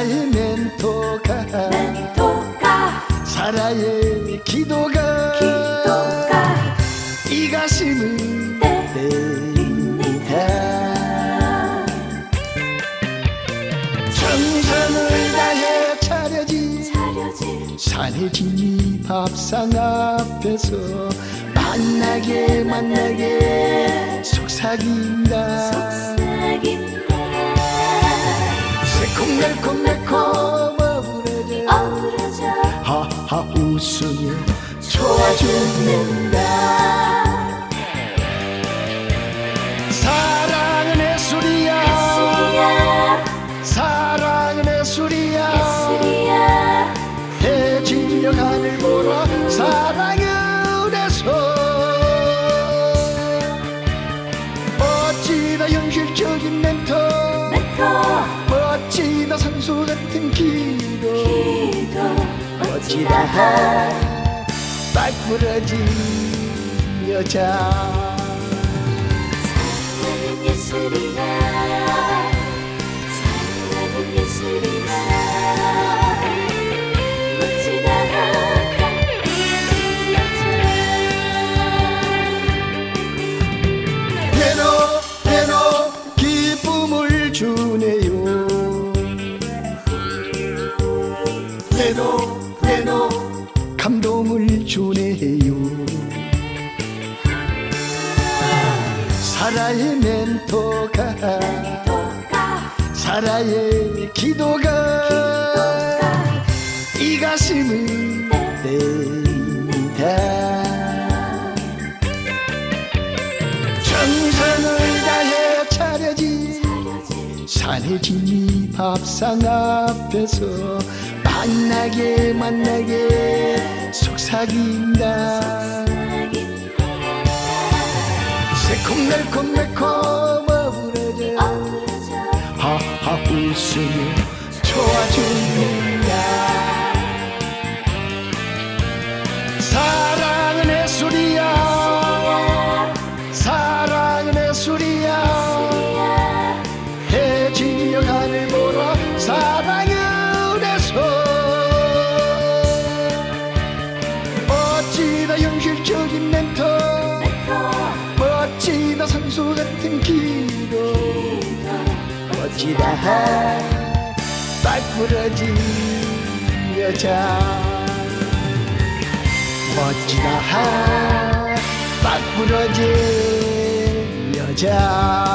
사라의 멘토가. 멘토가. 사라의 기도가. 기도가. 이 가슴을 때립니다. 정성을 다해 차려진 차려진 산의 진이 밥상 앞에서 만나게 만나게 속삭인다. 속삭인다. 새콤달콤 좋아 죽는다. 사랑은 예술이야. 예술이야. 사랑은 예술이야. 예술이야. 해질녘 하늘 보러 사랑은 해서. 어찌나 현실적인 멘토. 멘토. 멋지다 상소 같은 기도 멋지다 딱 부러진 여자. 사랑은 예술이야 배로 감동을 주네요. 사라의 멘토가 멘토가 사라의 기도가 기도가 이 가슴을 때립니다. 정성을 다해 차려진 차려진 산의 진이 밥상 앞에서 만나게 만나게 속삭인다. 새콤달콤 매콤 어우러져 하하 웃으며 좋아 죽는다. 사랑은 예술이야. 사랑은 예술이야 상소 같은 기도 멋지다 딱 부러진 여자. 멋지다. 딱 부러진 여자